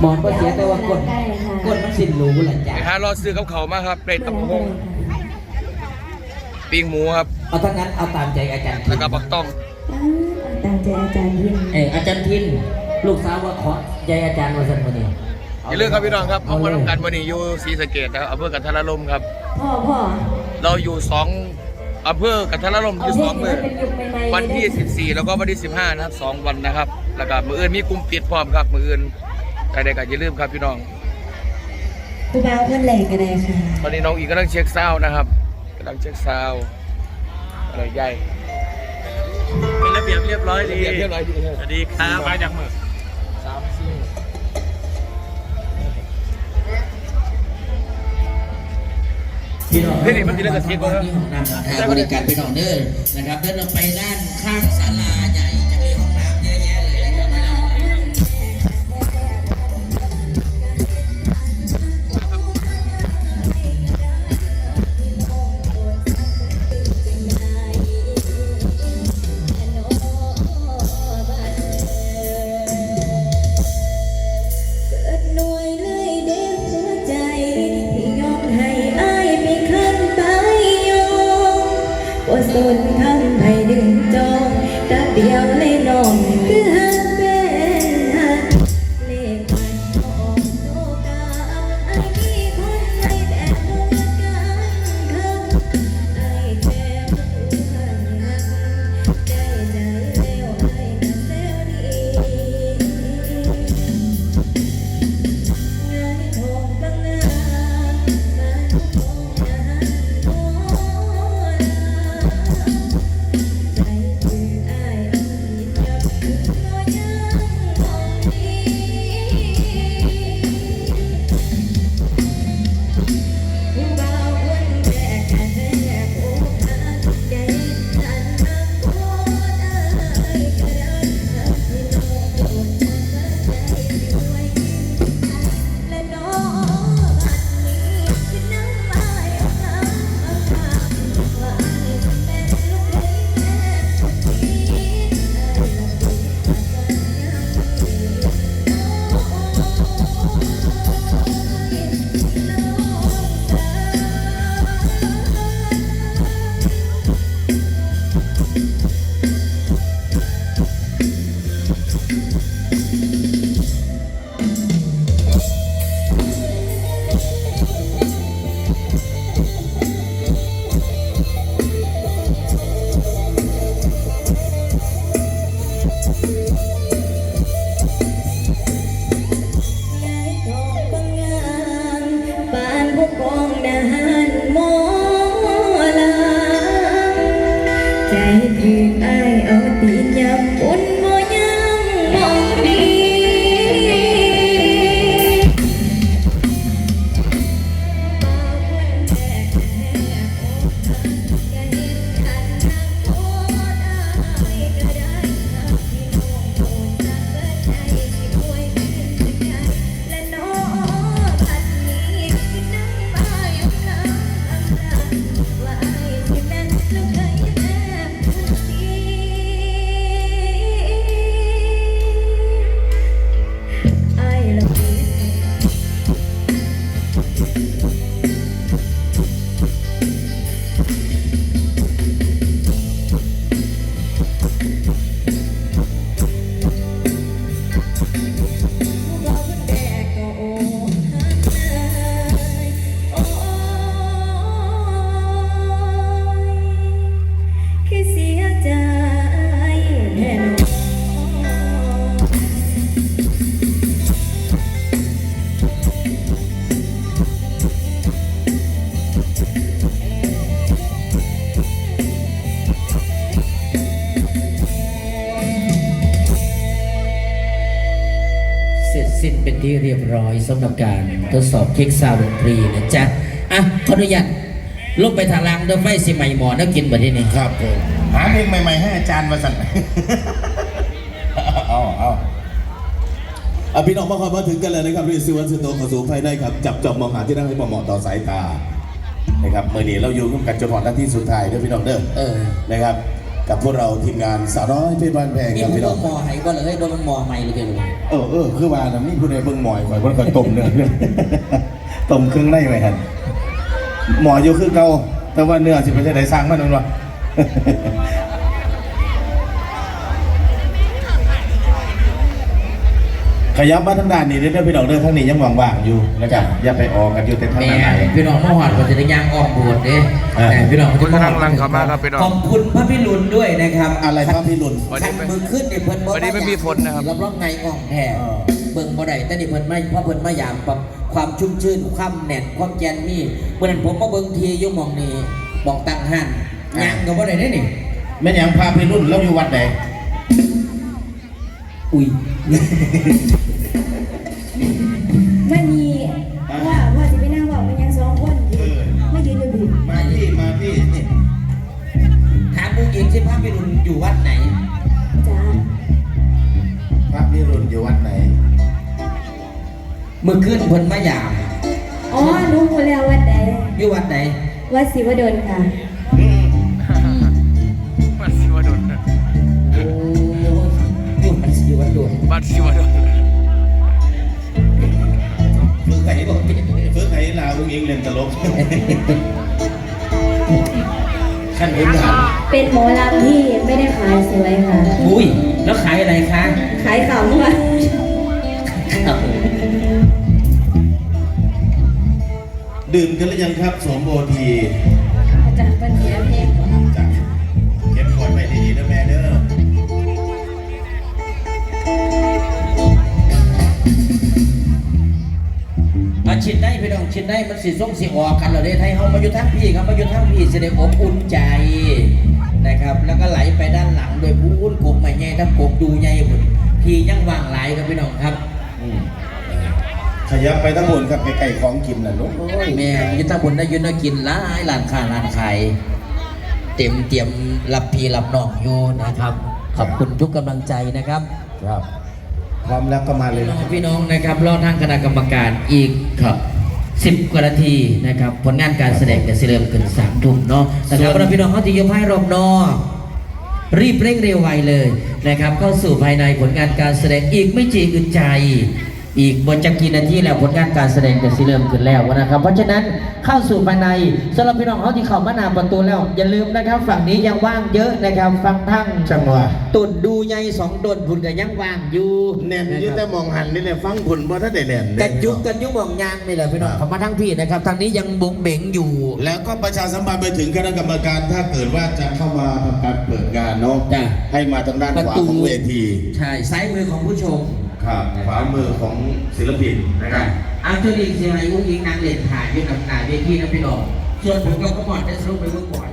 หมอนก็เสียแต่ว่ากดได้ค่ะกดมันสิ้นรู้แหละจ้ะไปหารอซื้อกับเขาวมาครับเป็ดตับกหงปิ้งหมูครับเอาถ้างั้นเอาตามใจอาจารย์ทิแล้วนก็บักต้องตามใจอาจารย์ยินเอออาจารย์ทินลูกสาวว่าขอใจอาจารย์วันสันวันนี้อย่าลืมครับพี่น้องครับเขามาทำกันวันนี้อยู่ศรีสะเกดนะครับอำเภอกันทรลมครับพ่อพ่อเราอยู่สองอำเภอกันทรลมอยู่สองมือเป็นยุคใหม่ๆวันที่ 14 แล้วก็วันที่ 15 นะครับสองวันนะครับ แล้วก็มืออื่นมีกลุ่มปิดพร้อมครับมืออื่น ใครใดก็อย่าลืมครับพี่น้องผู้บ่าวเพื่อนแหลกกันเลยค่ะตอนนี้น้องอีกกำลังเช็คซาวด์นะครับกำลังเช็คซาวด์อะไรใหญ่เป็นระเบียบเรียบร้อยดีเรียบเรียบร้อยดีสวัสดีครับมาจากมือสามสี่พี่น้องเฮ้ยนี่มันมีเรื่องกระซิบก่อนนะที่ห้องน้ำทางบริการพี่น้องเด้อนะครับเดินออกไปด้านข้างศาลา สนทำให้ดึงจองต่เดียวเลยน้องคือหักเป็นหักเลขมันออกโลกาไอ้มีคนใจแต่หัวกันข้างไอ้แค่หัวหักใจใจแล้วไอ้ก็แซวดีงานทองบางนาบ้านทอ ใจถึงไอ้เอาตีนยำปุ่น ที่เรียบร้อยสำหรับการทดสอบเช็คซาวด์ดนตรีนะจ๊ะ อะ ขออนุญาตลงไปทางล่างเดินไฟสิใหม่หมอนักกินบัดนี้นี่ครับผมหาเพลงใหม่ ๆ ให้อาจารย์มาสั่นเอาเอาอะพี่น้องมาคอยมาถึงกันเลยนะครับเรียนซิวันสโตขอสูงภายในครับ จับจอบมองหาที่นั่งให้เหมาะต่อสายตานะครับเมื่อนี้เราอยู่ร่วมกันจนถึงนาทีสุดท้ายเด้อพี่น้องเด้อเออนะครับ กับพวกเราทีมงานสาวน้อยเพชรบ้านแพงมีครับผู้พี่น้ก็องมอให้บ่เลยบ่มันมอใหม่เลยเกินเออเออคือว่านะมีผู้ใดเบิ่งหมอยข่อยว่าข่อยต้มเนื้อ ต้มเครื่องในไว้หั่นหมออยู่คือเก่าแต่ว่าเนื้อสิไปจะได้สร้างมันนั่นวะ ยับมาทางด้านนี้เด้อพี่น้องเด้อทางนี้ยังว่างๆอยู่นะครับอย่าไปออกกันอยู่แต่ทางแม่ด้านไหน พี่น้องมาหอดก็จะได้ย่างออกโบสถ์เด้อ่าแต่พี่น้องก็จะมาทางหลังเข้ามาครับพี่น้อง ขอบคุณพระพิรุณด้วยนะครับอะไรพระพิรุณ วันขันี้นไม่ มือขึ้นนี่เพิ่นบ่วันนี้ไม่มีฝนนะครับ รับรองไงอ่องแท้เออ เบิ่งบ่ได้แต่นี่เพิ่นไม่เพราะเพิ่นมายามปรับความชุ่มชื่นความแน่นความแกนนี่เมื่อนั้นผมมาเบิ่งทีอยู่หมองนี้มองตั้งหันย่างก็บ่ได้เด้นี่แม่นหยังพระพิรุณแล้วอยู่วัดไหน อุ้ยมันมีว่าว่าจะไปนั่งบอกมันยังสองคนไม่ยืนอยู่ผิดมาที่มาที่ถามผู้หญิงที่พระพิรุณอยู่วัดไหนจ้าพระพิรุณอยู่วัดไหน เมื่อคืนเพิ่นมายามอ๋อรู้หมดแล้ววัดใดอยู่วัดไหนวัดศิวดลค่ะ วัดโดนบัตรสิวดลฝึกไห้บอกฝึกไห้ลาวอุ้งอิงเล่นตลกขั้นพื้นฐานเป็นหมอลำที่ไม่ได้ขายสวยค่ะ อุ้ย แล้วขายอะไรคะ ขายขำค่ะดื่มกันหรือยังครับสวมโอที ชิดได้พี่น้องชิดได้มันสิส่งสิออกกันเหรอเด้ไทยเฮามาอยู่ทั้งพี่ครับมาอยู่ทั้งพี่สิได้อบอุ่นใจนะครับ แล้วก็ไหลไปด้านหลังโดยผู้อุ่นกบใหม่ใหญ่ทั้งกบดูใหญ่พุ่นพี่ยังว่างหลายครับพี่น้องครับอืมขยับไปทั้งหมดครับไปไก่ของกินน่ะลูกโอ้ยแม่ยุทธพลได้ยุทธกินหลายร้านค้าร้านขายเต็มเตรียมรับพี่รับน้องอยู่นะครับ ขอบคุณทุกกำลังใจนะครับ ครับ พร้อมแล้วก็มาเลยพี่น้นะองครับพี่น้องนะครับรอทางคณะกรรมการอีกครับสิบกว่านาทีนะครับ ผลงานการแสดงจะเริ่มขึ้นสามทุ่มเนาะนะครับเราพี่น้องเขาที่ยกให้รอบนอรีบเร่งเร็วไวเลยนะครับ เข้าสู่ภายในผลงานการแสดงอีกไม่จีอึดใจ อีกบนจะกี่นาทีแล้วผลงานการแสดงจะสิเริ่มขึ้นแล้วนะครับ เพราะฉะนั้นเข้าสู่ภายในสำหรับพี่น้องเขาที่เข้ามาหนาประตูแล้ว อย่าลืมนะครับ ฝั่งนี้ยังว่างเยอะนะครับฟังทั้งจังหวะตุ่นดูใยสองตนพุ่นก็ยังว่างอยู่แน่นอยืดะคแต่รับมองหันนี่แหละฟังผลบ่ถ้าได้แน่นกันยุกกันยุกมองยางนี่แหละพี่น้องครับเขามาทั้งพี่นะครับทางนี้ยังบงเบงอยู่ แล้วก็ประชาสัมพันธ์ไปถึงคณะกรรมการถ้าเกิดว่าจะเข้ามาทำการเปิดงานเนาะจ้ะให้มาทางด้านประขวาตูของเวทีใช่ซ้ายมือของผู้ชม ครับขวามือของศิลปินนะครับอาเจลิงเสียงไอ้อุ้งยิงนางเล่นถ่ายอยู่กับหน้าเวทีนะพี่น้องส่วนผมก็ขมอดได้สรุปไปเมื่อก่อน